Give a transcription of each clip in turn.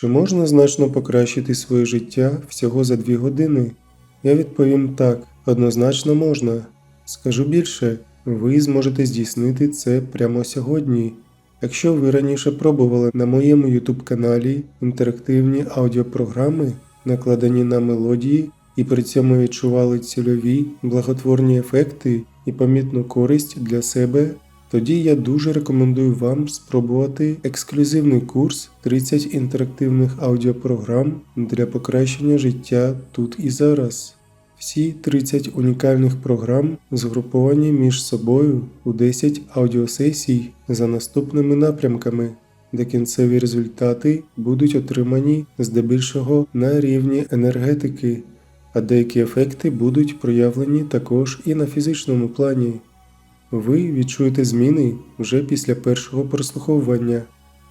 Чи можна значно покращити своє життя всього за 2 години? Я відповім так, однозначно можна. Скажу більше, ви зможете здійснити це прямо сьогодні. Якщо ви раніше пробували на моєму YouTube каналі інтерактивні аудіопрограми, накладені на мелодії, і при цьому відчували цільові благотворні ефекти і помітну користь для себе, тоді я дуже рекомендую вам спробувати ексклюзивний курс 30 інтерактивних аудіопрограм для покращення життя тут і зараз. Всі 30 унікальних програм згруповані між собою у 10 аудіосесій за наступними напрямками, де кінцеві результати будуть отримані здебільшого на рівні енергетики, а деякі ефекти будуть проявлені також і на фізичному плані. Ви відчуєте зміни вже після першого прослуховування.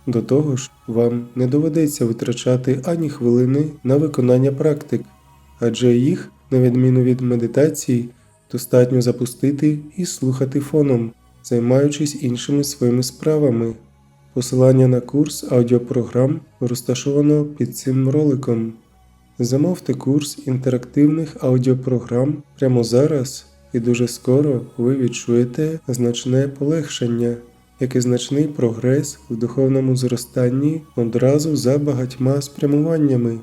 До того ж, вам не доведеться витрачати ані хвилини на виконання практик, адже їх, на відміну від медитації, достатньо запустити і слухати фоном, займаючись іншими своїми справами. Посилання на курс аудіопрограм розташовано під цим роликом. Замовте курс інтерактивних аудіопрограм прямо зараз, і дуже скоро ви відчуєте значне полегшення, як і значний прогрес в духовному зростанні одразу за багатьма спрямуваннями.